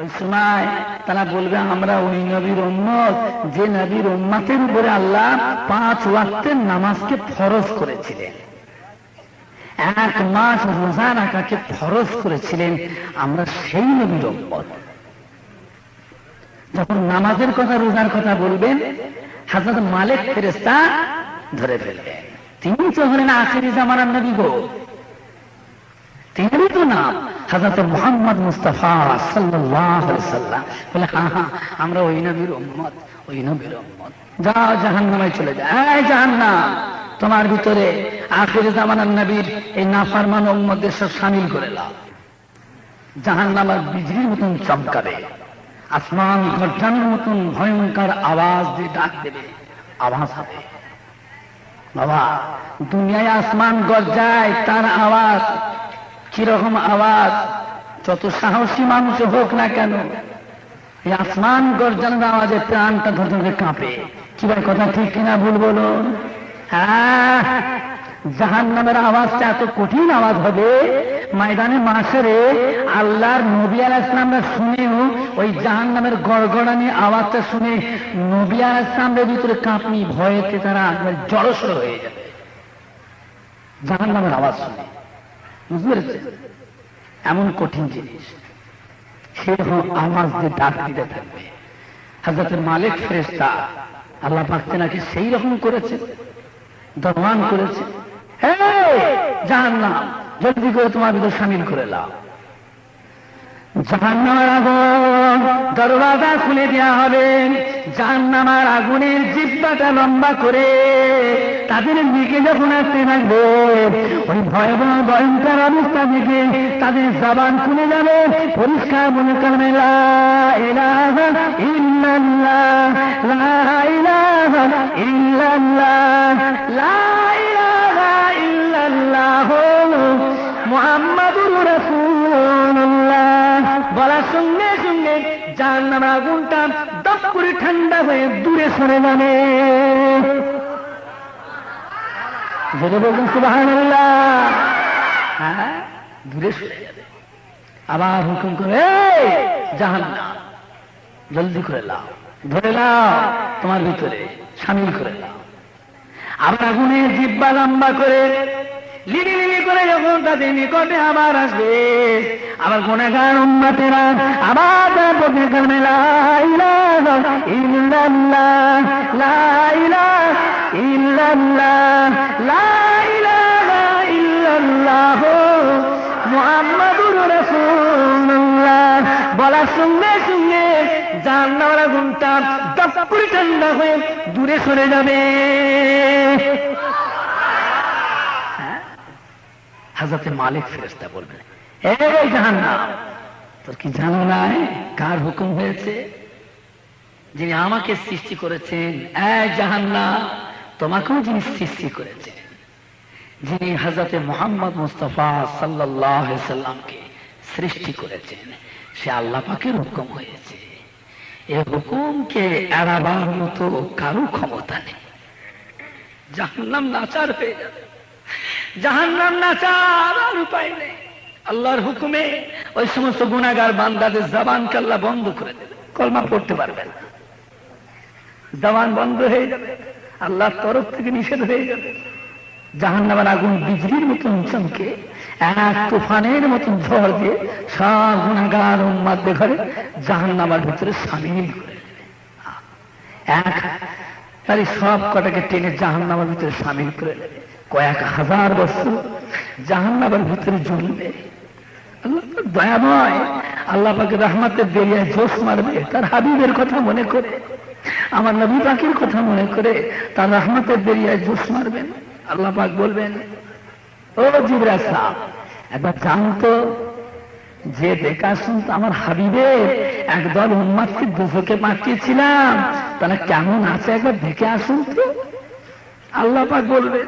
ওই সময় তারা বলবে, আমরা ওই নবীর উম্মত, যে নবীর উম্মাতের উপরে আল্লাহ পাঁচ ওয়াক্তের নামাজকে ফরজ করেছিলেন। এক মাস রোজা রাখাকে ফরজ করেছিলেন, আমরা সেই নবীর উম্মত। যখন নামাজের কথা, রোজার কথা বলবেন, হাজরত মালিক ফেরেস্তা ধরে ফেলবেন, তিনি তো হলেন আখেরি জামানার নবী গো? তিনি তো নাম মোহাম্মদ মুস্তফা সাল্লাহ বলে আমরা ওই নবীর উম্মত, ওই নবীর উম্মত। যাও জাহান চলে যায় জাহান তোমার ভিতরে আখের জামানার নবীর এই নাফারমান উম্মদের সব সামিল করে লাও জাহান নামার বিজলির মতন চমকাবে। আসমান গর্জানোর মতন ভয়ঙ্কর আওয়াজ দিয়ে ডাক দেবে। আওয়াজ হবে। বাবা, দুনিয়ায় আসমান গর্জায়, তার আওয়াজ কীরকম আওয়াজ? যত সাহসী মানুষ হোক না কেন, এই আসমান গর্জনের আওয়াজে প্রাণটা ধরে কাঁপে। কি ভাই কথা, ঠিক কিনা ভুল বলুন? হ্যাঁ জাহান নামের আওয়াজটা এত কঠিন আওয়াজ হবে, ময়দানে মাসেরে আল্লাহর নবী আল ইসলামরা শুনেও ওই জাহান নামের গড়গড়ানি আওয়াজটা শুনে নবী আল ইসলামের ভিতরে কাঁপনি, ভয়েতে তারা জড়সড় হয়ে যাবে। জাহান নামের আওয়াজ শুনে। এমন কঠিন জিনিস। সেরকম আওয়াজ দিয়ে ডাক দিতে থাকবে। হাজরতের মালিক ফেরেস্তা আল্লাহ পাকতে নাকি সেই রকম করেছে দরমান করেছে জাহান না জলদি করে তোমার ভিতর সামিল করে লাও। জাহান্নামার আগুন, দরওয়াজা খুলে দেওয়া হবে। জাহান্নামার আগুনের জিব্বাটা লম্বা করে তাদের দিকে যখন আসতে থাকবে, ওই ভয়াবহ, ভয়ঙ্কর অবস্থা থেকে তাদের জবান খুলে যাবে। পরিষ্কার মনে করবে, লা সঙ্গে সঙ্গে জাহান্নামের আগুনটা দপ করে ঠান্ডা হয়ে দূরে সরে যাবে। হ্যাঁ দূরে সরে যাবে। আবার হুকুম করে জাহান্নাম, জলদি করে লাও ধরে লাও তোমার ভিতরে সামিল করে লাও আবার আগুনের জিব্বা লম্বা করে লিলি করে যখন তাদের নিকটে আবার আসবে, আবার গুণাগার উন্নতেরা আবার তারা বলতে করবে বলার সঙ্গে সঙ্গে জান্নার আগুনটা দপ করে ঠান্ডা হয়ে দূরে সরে যাবে। হাজরতে মালিক ফেরেস্তা বলবেন এই জাহান্নাম, তোর কি জানো নাই কার হুকুম হয়েছে? যিনি আমাকে সৃষ্টি করেছেন, এই জাহান্নাম তোমাকেও যিনি সৃষ্টি করেছেন। যিনি হাজরতে মোহাম্মদ মুস্তফা সাল্লাহ সাল্লামকে সৃষ্টি করেছেন, সে আল্লাহ পাকের হুকুম হয়েছে। এ হুকুমকে এড়াবার মতো কারও ক্ষমতা নেই। জাহান্নাম নাচার হয়ে যাবে। জাহান্নাম নাচার আর উপায় নেই। আল্লাহর হুকুমে ওই সমস্ত গুণাগার বান্দাদের জবান কাল্লা বন্ধ করে দেবে। কলমা পড়তে পারবে না। জবান বন্ধ হয়ে যাবে। আল্লাহর তরফ থেকে নিষেধ হয়ে যাবে। জাহান্নামের আগুন বিজলির মতন চমকে, এক তুফানের মতন ঝড় দিয়ে সব গুণাগার উন্মাদ ঘরে জাহান্নামার ভিতরে সামিল করে এক, তারই সব কটাকে টেনে জাহান্নামার ভিতরে সামিল করে নেবে কয়েক হাজার বছর জাহান্নামের ভিতরে জ্বলবে। আল্লাহ দয়াময়, আল্লাহ পাকে রহমাতের বেরিয়ায় জোশ মারবে, তার হাবিবের কথা মনে করে, আমার নবী পাখির কথা মনে করে, তার রহমতের বেরিয়ায় জোশ মারবেন। আল্লাহ পাক বলবেন, ও জিবরা সাহ একবার জানতো যে দেখা শুনতো আমার হাবিবের একদল উন্মাদকে দুজকে পাঠিয়েছিলাম, তারা কেমন আছে একবার দেখে আসুন তো। আল্লাহ পাক বলবেন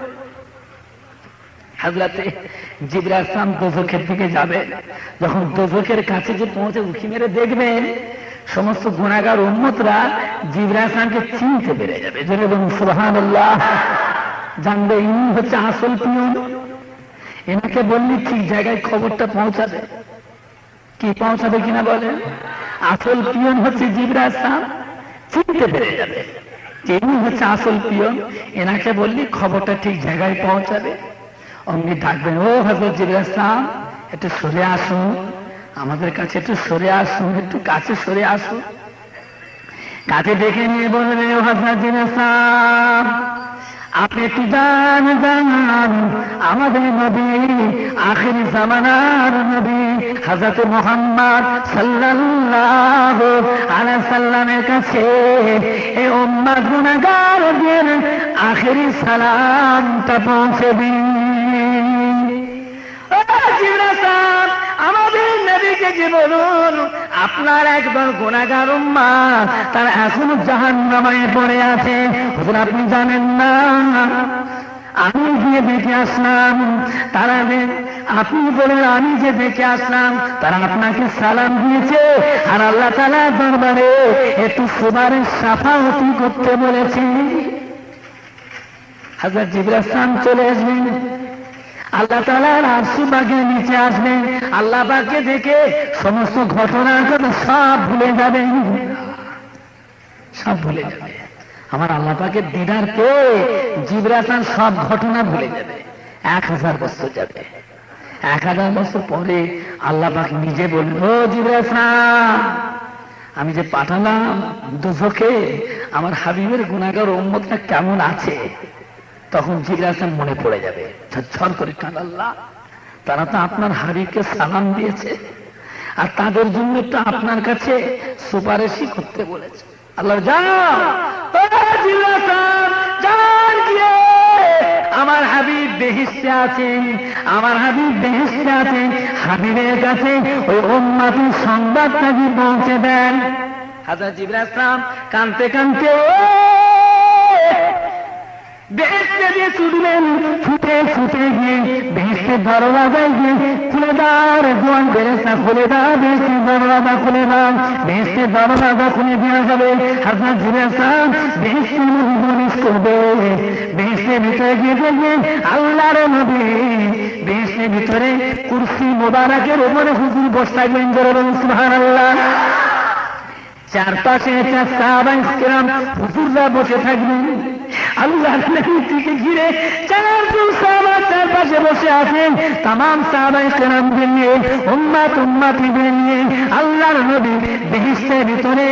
হাজরাতে জিবরা আসলাম দোজখের দিকে যাবে যখন দোজখের কাছে যে পৌঁছে উঠি মেরে দেখবেন, সমস্ত গুণাগার উন্মতরা জিবরা আসলামকে চিনতে পেরে যাবে। যেরকম সুহান জানবে ইনি হচ্ছে আসল পিয়ন। এনাকে বললি ঠিক জায়গায় খবরটা পৌঁছাবে। কি পৌঁছাবে কিনা বলেন? আসল পিয়ন হচ্ছে জিবরা ইসলাম চিনতে পেরে যাবে ইনি হচ্ছে আসল পিয়ন। এনাকে বললি খবরটা ঠিক জায়গায় পৌঁছাবে। অমনি ডাকবেন, ও হজরত জিবরা ইসলাম, একটু সরে আসুন, আমাদের কাছে একটু সরে আসুন, একটু কাছে সরে আসুন। কাছে দেখে নিয়ে বলবে, ও হজরত জিবরা ইসলাম, আপনি একটু জান জান আমাদের নবী, আখির জামানার নবী, হযরত মুহাম্মদ সাল্লাল্লাহু আলাইহি সাল্লামের কাছে এই উম্মত গুনাহগারদের আখিরি সালামটা পৌঁছে দিন। নবীকে যে বলুন, আপনার একদল গুণাগার উম্মা, তারা এখনও জাহান নামায় পড়ে আছে। হুজুর, আপনি জানেন না? আমি গিয়ে দেখে আসলাম, তারা আপনি বলেন, আমি যে দেখে আসলাম, তারা আপনাকে সালাম দিয়েছে। আর আল্লাহ তালা দরবারে একটু সুবারের সাফাহতি করতে বলেছে। হাজার জিবরাস্তান চলে আসবেন। আল্লাহ তালার আরশি বাগের নিচে আসবেন। আল্লাহ বাগকে দেখে সমস্ত ঘটনার কথা সব ভুলে যাবেন। সব ভুলে যাবে। আমার আল্লাহ পাকের দিদার পেয়ে জিবরাসান সব ঘটনা ভুলে যাবে। এক হাজার বছর যাবে। এক হাজার বছর পরে আল্লাহ পাক নিজে বলবেন, ও জিবরাসান আমি যে পাঠালাম দুজকে আমার হাবিবের গুণাগার উম্মতটা কেমন আছে? তখন জিজ্ঞাসা মনে পড়ে যাবে, ঝরঝর করে কান আল্লাহ। তারা তো আপনার হাবিবকে সালাম দিয়েছে, আর তাদের জন্য তো আপনার কাছে সুপারিশই করতে বলেছে। আল্লাহ যাও ও আমার হাবিব বেহিস্তে আছেন, আমার হাবিব বেহিস্তে আছেন, হাবিবের কাছে ওই উম্মাতির সংবাদটা কি পৌঁছে দেন? হাজার জিবরা কানতে কানতে নবী। ভিতরে কুর্সি মোবারকের উপরে হুজুর বসে থাকবেন জোরে বলুন, সুবহানাল্লাহ। চারপাশে সাহাবাইকেরাম হুজুররা বসে থাকবেন। আল্লাহ নবীকে ঘিরে চারজন সাহাবা চারপাশে বসে আছেন। তাম সাহাবাইকেরামদের নিয়ে উম্মাত উম্মাতিদের নিয়ে আল্লাহর নবী বেহিস্তের ভিতরে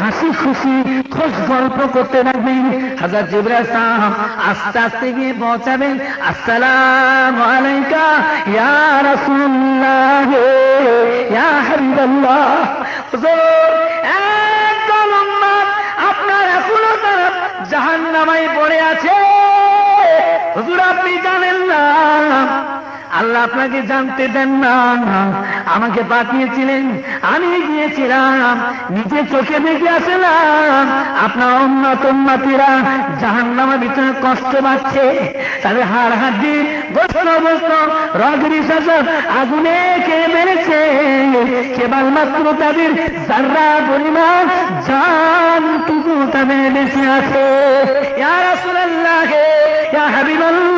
হাসি খুশি খোঁজ গল্প করতে থাকবেন হাজার জিবরা সাহাব আস্তে আস্তে গিয়ে পৌঁছাবেন। আসসালামু আলাইকা, ইয়া রাসূলুল্লাহ, ইয়া হাবিবাল্লাহ। হুজুর নামায় পড়ে আছে। হুজুর আপনি জানেন না। আল্লাহ আপনাকে জানতে দেন না। আমাকে পাঠিয়েছিলেন, আমি গিয়েছিলাম নিজে চোখে দেখে আসলাম। আপনার উন্নত উন্নতিরা জাহান নামার ভিতরে কষ্ট পাচ্ছে। তাদের হাড় হাড্ডি বস্ত্র বস্ত্র রগরি শাসক আগুনে কে মেরেছে কেবলমাত্র তাদের যারা পরিমাণ জানটুকু তাদের বেশি আছে। ইয়া রাসূলুল্লাহ, ইয়া হাবিবাল্লাহ।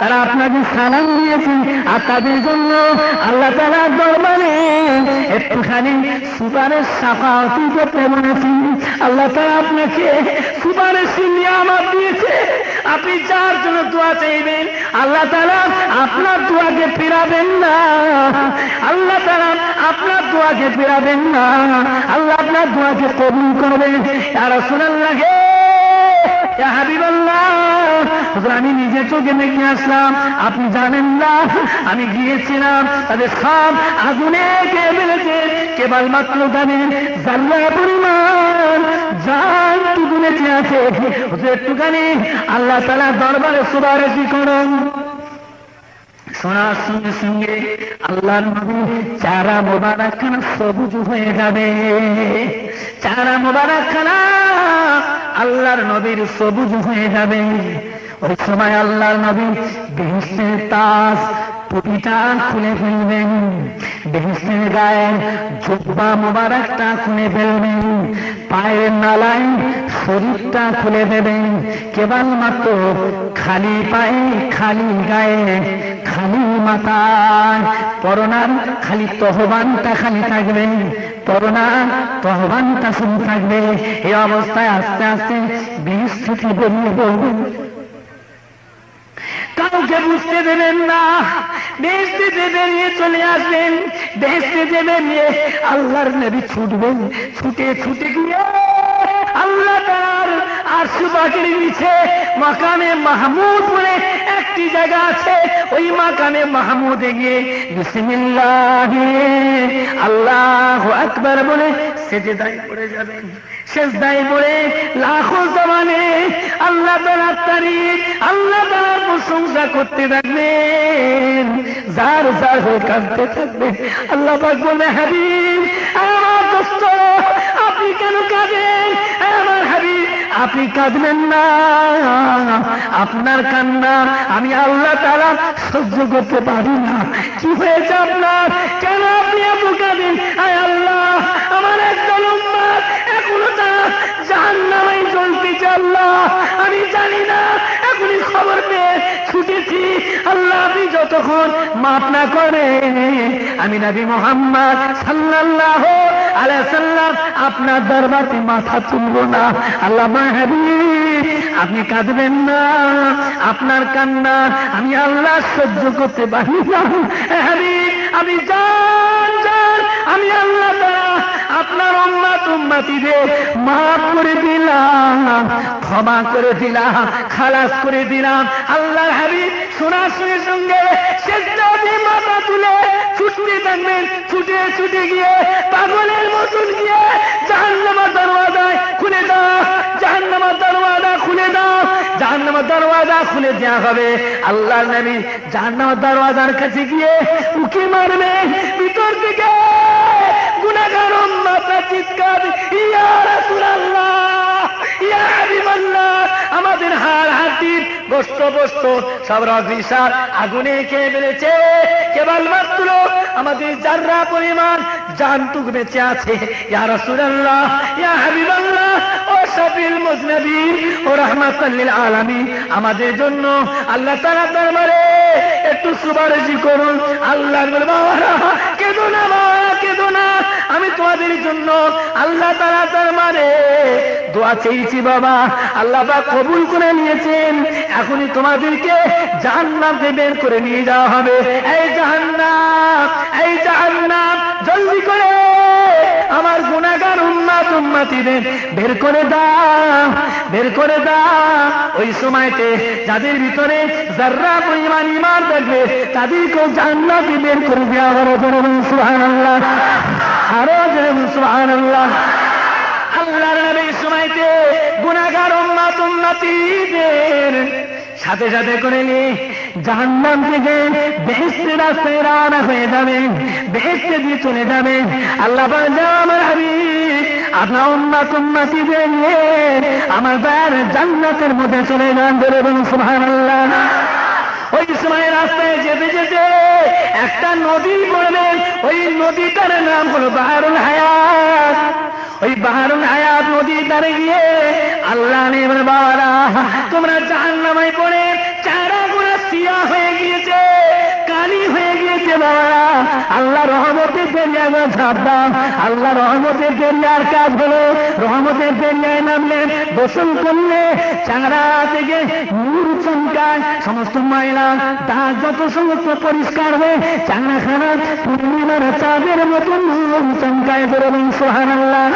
তারা আপনাকে সালাম দিয়েছে। আর তাদের জন্য আল্লাহ তালার দরবারে একটুখানি সুপারের সাফাতি করতে বলেছি আল্লাহ তালা আপনাকে সুপারের নিয়ামত দিয়েছে। আপনি যার জন্য দোয়া চাইবেন, আল্লাহ তালা আপনার দোয়াকে ফেরাবেন না। আল্লাহ তালা আপনার দোয়াকে ফেরাবেন না। আল্লাহ আপনার দোয়াকে কবুল করবেন। তারা শোনাল লাগে আমি নিজে চোখে দেখে আসলাম, আপনি জানেন না, আমি গিয়েছিলাম, তাদের সব আগুনে কে বেড়েছে কেবলমাত্র জানেন জাল্লা পরিমাণ জান টুকুনেছে আছে একটুখানি আল্লাহ তালা দরবারে সুবারেশি করুন। শোনার সঙ্গে সঙ্গে আল্লাহ নবী চারা মোবারক খানা সবুজ হয়ে যাবে। চারা মোবারক খানা আল্লাহর নবীর সবুজ হয়ে যাবে। ওই সময় আল্লাহর নবী বেহেস্তের তাস টুপিটা খুলে ফেলবেন। বেহেস্তের গায়ে জুব্বা মোবারকটা খুলে ফেলবেন। পায়ের নালায় শরীরটা খুলে দেবেন। কেবলমাত্র খালি পায়ে, খালি গায়ে, খালি মাথায়। পরনার খালি তহবানটা খালি থাকবে। পরনা তহবানটা শুরু থাকবে। এই অবস্থায় আস্তে আস্তে থেকে বেরিয়ে পড়বেন। কাউকে বুঝতে দেবেন না। বেসতে দেবে নিয়ে চলে আসবেন। বেসতে দেবে নিয়ে আল্লাহর নবী ছুটবেন। ছুটে ছুটে গিয়ে আল্লাহ তার আর সুবাকের নিচে মাকামে মাহমুদ বলে একটি জায়গা আছে। ওই মাকামে মাহমুদে গিয়ে বিসমিল্লাহ আল্লাহ আকবার বলে সেজে দায় পড়ে যাবেন। দায় পড়ে লাখো জমানে আল্লাহ তালার তারিখ, আল্লাহ তালার প্রশংসা করতে থাকবেন। যার যার হয়ে কাঁদতে থাকবে। আল্লাহ পাক বলবে, হাবিব, আমার দোস্ত, আপনি কেন কাঁদেন? আমার হাবিব, আপনি কাঁদবেন না। আপনার কান্না আমি আল্লাহ তারা সহ্য করতে পারি না। কি হয়েছে আপনার? কেন আপনি এত কাঁদেন? আয় আল্লাহ, আমার তারা জাহান নামাই আল্লাহ। আমি জানি না, এখনই খবর পেয়ে ছুটেছি। আল্লাহ আপনি যতক্ষণ মাফ না করে আমি মোহাম্মদ সাল্লাম আপনার দরবারে মাথা তুলব না। আল্লাহ মাহাবি আপনি কাঁদবেন না। আপনার কান্না আমি আল্লাহ সহ্য করতে পারি না। আমি জান আমি আল্লাহ তাআলা আপনার করে দিলাম, ক্ষমা করে দিলাম, খালাস করে দিলাম। আল্লাহ হাবিব শোনার সঙ্গে মাথা তুলে ছুটতে থাকবেন, ছুটে ছুটে গিয়ে পাগলের মতন গিয়ে জাহান্নামার দরওয়াজায় খুলে দাও জাহান্নামার দরওয়াজা খুলে দাও জাহান্নামার দরওয়াজা খুলে দেওয়া হবে। আল্লাহ নবী জাহান্নামার দরওয়াজার কাছে গিয়ে উকি মারবে, ভিতর থেকে গুনাহগার উম্মতরা চিৎকার আমাদের হাড় হাতির গোস্ত বস্ত সব রবিসার আগুনে খেয়ে কেবল মাত্র আমাদের যার্রা পরিমাণ জানটুক বেঁচে আছে। ইয়া রাসূলুল্লাহ, ইয়া হাবিবাল্লাহ, ও শাফিল মুজনবীর, ও আলামিন। আমাদের জন্য আল্লাহ তাআলা দরবারে একটু সুপারিশ করুন। আল্লাহ বাবারা, কেঁদো না বাবা কেঁদো না। আমি তোমাদের জন্য আল্লাহ তাআলা দরবারে দোয়া চেয়েছি, বাবা। আল্লাহ পাক কবুল করে নিয়েছেন। এখনই তোমাদেরকে জাহান্নামকে বের করে নিয়ে যাওয়া হবে। এই জাহান্নাম এই জাহান্নাম, জলদি করে। আমার গুণাগার উন্মাত উন্মাতিদের বের করে দাও, বের করে দাও। ওই সময়তে যাদের ভিতরে যার্রা পরিমাণ ইমান থাকবে, তাদেরকেও জান্নাতে বের করে দেওয়া হবে। সুহান আল্লাহ আরও সুহান আল্লাহ আল্লাহর নবীর সময়তে গুনাহগার উম্মাত উম্মতিদের সাথে সাথে করে নিয়ে জাহান্নাম থেকে বেহেস্তে রাস্তায় রানা হয়ে যাবে বেহেস্তে দিয়ে চলে যাবে। আল্লাহ আমার হাবিব, আপনার উম্মাত উম্মতিদের নিয়ে আমার দ্বার জান্নাতের মধ্যে চলে যান ধরে বলুন, সুবহানাল্লাহ। ওই সময় রাস্তায় যেতে যেতে একটা নদী পড়বে ওই নদীটার নাম হলো বাহারুল হায়াত। ওই বাহারুল হায়াত নদীর ধারে গিয়ে আল্লাহ নেবেন বাবারা, তোমরা জাহান নামাই পড়ে আল্লাহ রহমতের পেরিয়ায় ঝাঁপ দাও। আল্লাহ রহমতের পেরিয়ার কাজ হলো, রহমতের পেরিয়ায় নামলেন গোসল করলে চারা থেকে নূর চমকায়। সমস্ত ময়লা দাঁত যত সমস্ত পরিষ্কার হয়ে চাংড়া খানা পূর্ণিমার চাঁদের মতো নূর চমকায় বেরোবেন সোহান আল্লাহ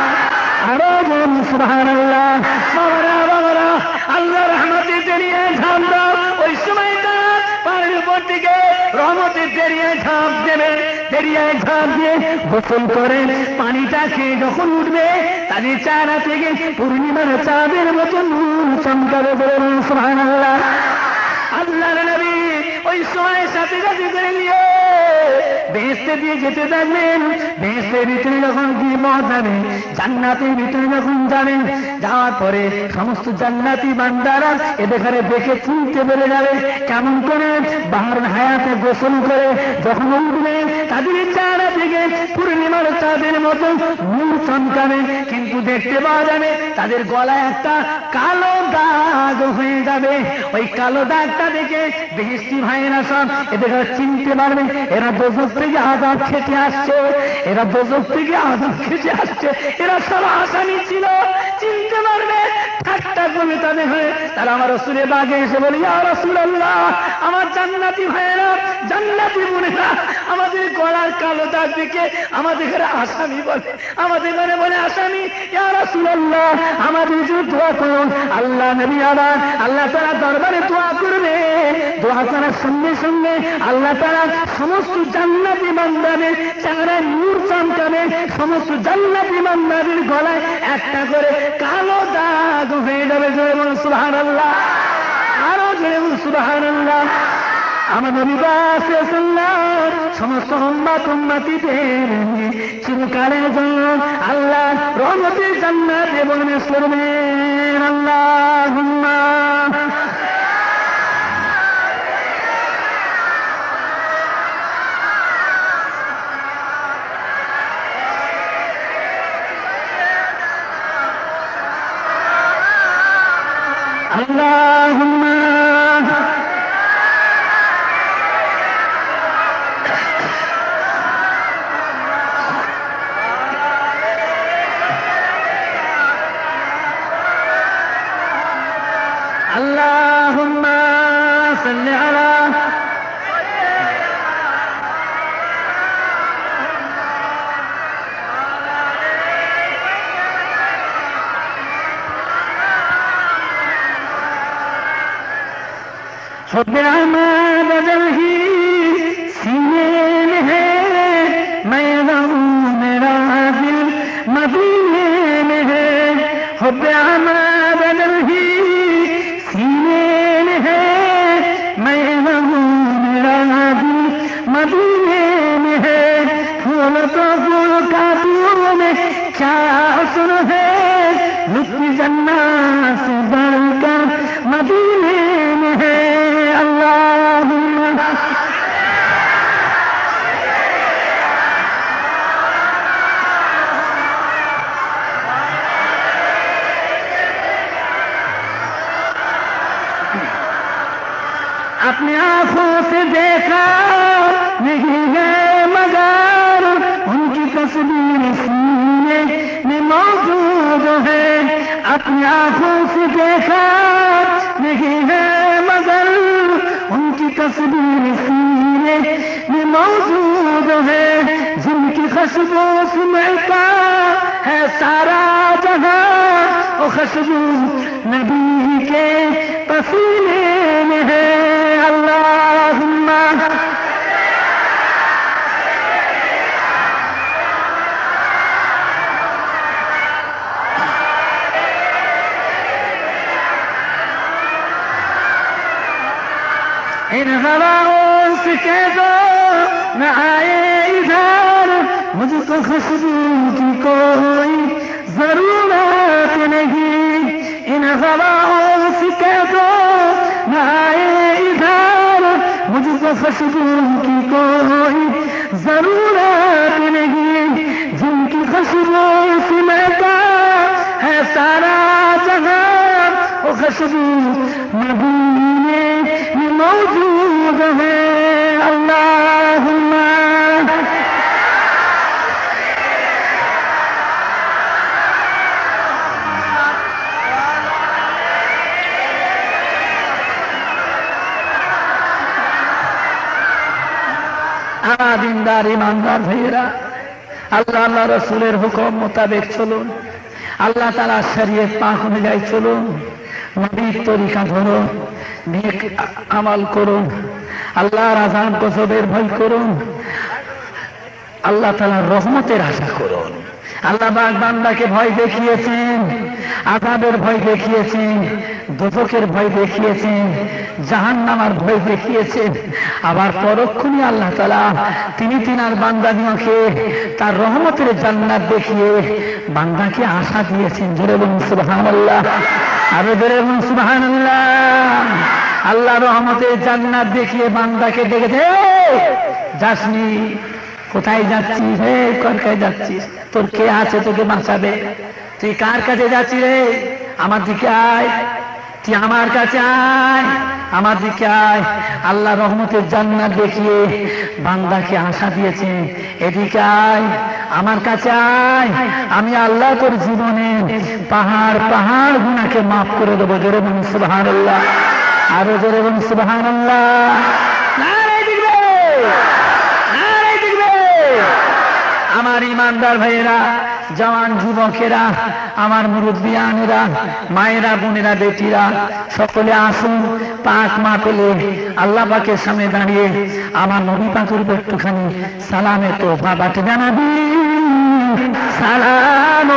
আরও বোন সোহান আল্লাহ বাবারা বাবারা, আল্লাহ রহমতের পেরিয়ে ঝাঁপ পেরিয়ে ঝাঁপ দেবে দেরিয়ায় ঝাঁপ দিয়ে গোসল করে পানিটা খেয়ে যখন উঠবে, তাদের চারা থেকে পূর্ণিমার চাঁদের মতন চমকাবে বলে আল্লাহ নবী ওই সময় সাথে সাথে করে নিয়ে বেহেস্তে দিয়ে যেতে থাকবেন বেহেস্তের ভিতরে যখন কি যাবে জান্নাতের ভিতরে যখন যাবেন যাওয়ার পরে সমস্ত জান্নাতি বান্দারা এদের দেখে চিনতে পেরে যাবে। কেমন করে বাহার হায়াতে গোসল করে যখন উঠবে তাদের চেহারা থেকে পূর্ণিমার চাঁদের মতো মূল চমকাবে। কিন্তু দেখতে পাওয়া যাবে তাদের গলায় একটা কালো দাগ হয়ে যাবে। ওই কালো দাগটা দেখে বেহেস্তি ভাইয়েরা সব এদের চিনতে পারবে। এরা দোজক থেকে আজাদ খেতে আসছে। এরা দোজক থেকে আজাদ খেতে আসছে। এরা সব আসামি ছিল। চিনতে পারবে ঠাট্টা করবে তাদের হয়ে তারা আমার রসুলের বাগে এসে বলি রসুল আল্লাহ আমার জান্নাতি ভাইয়েরা, জান্নাতি বোনেরা, আমাদের গলার কালো দাগ দেখে আমাদের ঘরে আসামি বলে, আমাদের মনে বলে আসামি রাসূলুল্লাহ, আমাদের জন্য দোয়া করুন, আল্লাহ নবী আবার আল্লাহ তাআলা দরবারে দোয়া করবে, দোয়া করার সঙ্গে সঙ্গে আল্লাহ তাআলা সমস্ত জান্নাতি বান্দাদের চেহারায় নূর চমকাবে সমস্ত জান্নাতি গলায় একটা করে কালো দাগ হয়ে যাবে জয় বলুন, সুবহানাল্লাহ। আরও জয় বলুন, সুবহানাল্লাহ। আমাদের বিবাসে সমস্ত উম্মাত উম্মাতিদের চিরকালের জন্য আল্লাহ রহমতের জান্নাত এবং করবেন। আল্লাহ بدل ہی سینے ہے میں رہوں میرا دل، مدینے ہے حب بدل ہی سینے ہے میں رہوں میرا دل، مدینے ہے، پھول تو پھول کا پھول میں کیا سن ہے، لطف جنا سن اپنی آنکھوں سے دیکھا نہیں ہے مگر ان کی تصویر سینے میں موجود ہے، جن کی خوشبو سمتا ہے سارا جہاں۔ خوشبو نبی کے پسینے میں ہے۔ اللہ ہواؤں سے کہہ دو نہ آئے ادھر مجھ کو خوشبو کی کوئی ضرورت نہیں۔ ان ہواؤں سے کہہ دو نہ آئے ادھر مجھ کو خوشبو کی کوئی ضرورت نہیں۔ جن کی خوشبو سے ہے سارا جہاں، وہ خوشبو نہیں موجود ہے اللہ দিনদার ইমানদার ভাইয়েরা, আল্লাহ আল্লাহ রসুলের হুকুম মোতাবেক চলুন। আল্লাহ তারা সারিয়ে পাক অনুযায়ী চলুন। নবীর তরিকা ধরুন। আমাল করুন, আল্লাহর আজান কসবের ভয় করুন, আল্লাহ তালার রহমতের আশা করুন। আল্লাহ বান্দাকে ভয় দেখিয়েছেন আজাবের ভয় দেখিয়েছেন দোজকের ভয় দেখিয়েছেন জাহান নামার ভয় দেখিয়েছেন। আবার পরক্ষণে আল্লাহ তালা তিনি তিনার বান্দাদিওকে তার রহমতের জান্নাত দেখিয়ে বান্দাকে আশা দিয়েছেন। জোরে বলুন সুবাহান আল্লাহ আরও ধরে সুবাহান আল্লাহ রহমতে জান্নাত দেখিয়ে বান্দাকে দেখেছে যাসনি, কোথায় যাচ্ছিস হে কার যাচ্ছিস? তোর কে আছে? তোকে বাঁচাবে। তুই কার কাছে যাচ্ছিস রে? আমার দিকে আয়। তুই আমার কাছে আয়, আমার দিকে আয়। আল্লাহ রহমতের জান্নাত দেখিয়ে বান্দাকে আশা দিয়েছে। এদিকে আয়, আমার কাছে আয়। আমি আল্লাহ তোর জীবনে পাহাড় পাহাড় গুনাকে মাফ করে দেবো। জোরে বলুন সুবাহান আল্লাহ আরও জোরে বলুন সুবাহান আল্লাহ আমার ইমানদার ভাইয়েরা জওয়ান যুবকেরা, আমার মুরব্বিয়ানেরা, মায়েরা, বোনেরা, বেটিরা, সকলে আসুন, পাক মা পেলে আল্লাহ পাকের সামনে দাঁড়িয়ে আমার নবী পাকুর একটুখানি সালামে তো বাটে জানাবি সালাম।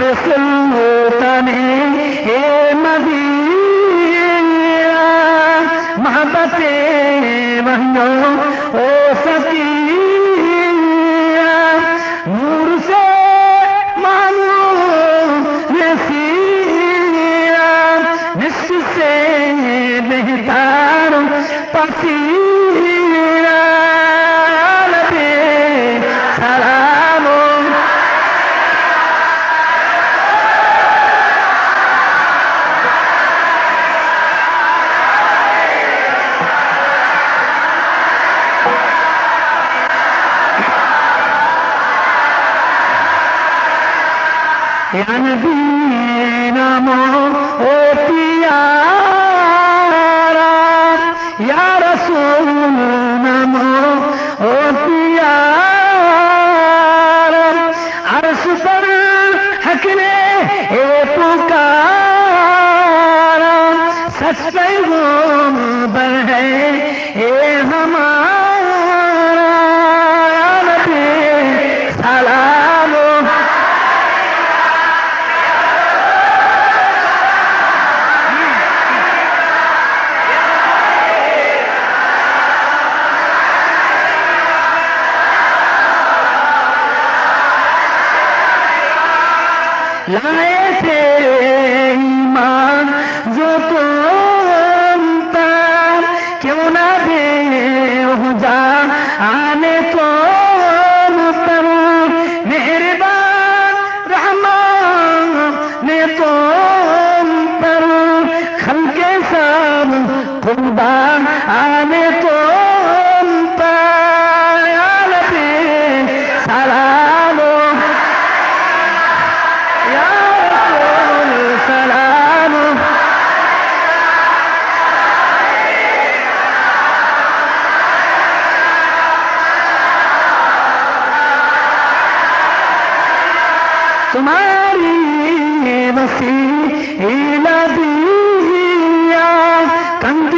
செல்வோதனே يا نبينا موتيارا लाए थे बसी कंद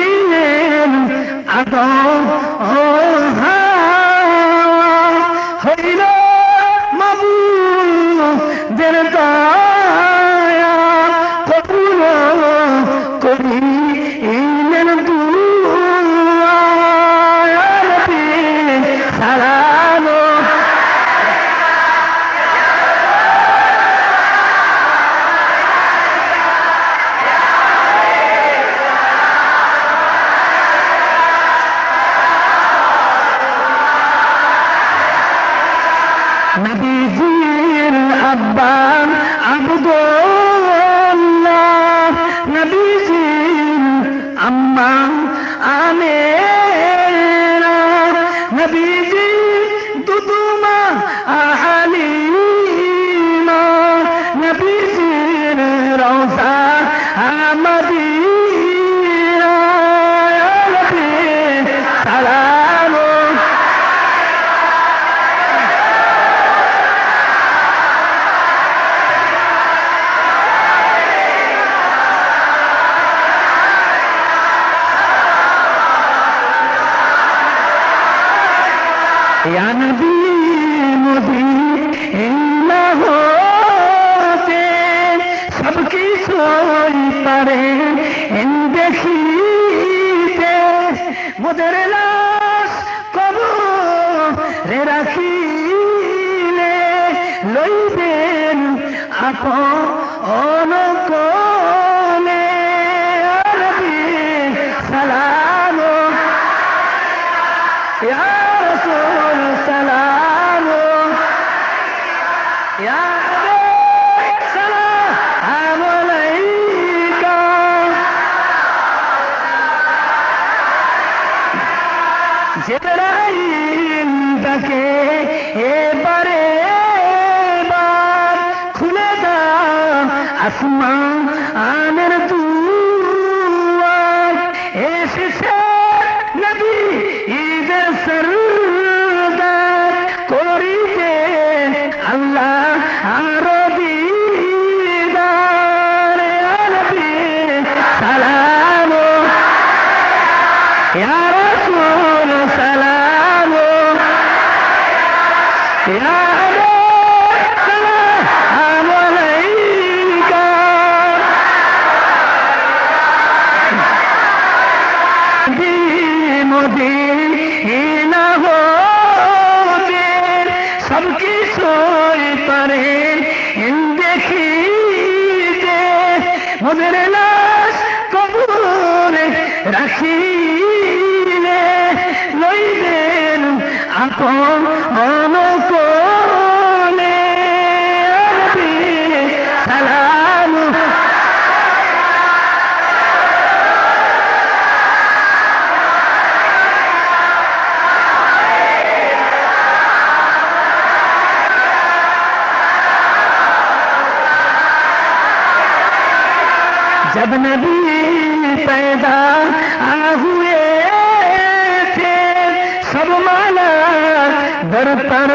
অনেক جب نبی پیدا ہوئے تھے سب مالا در پر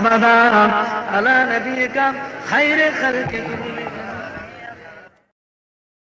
أبدا على نبيك خير خلق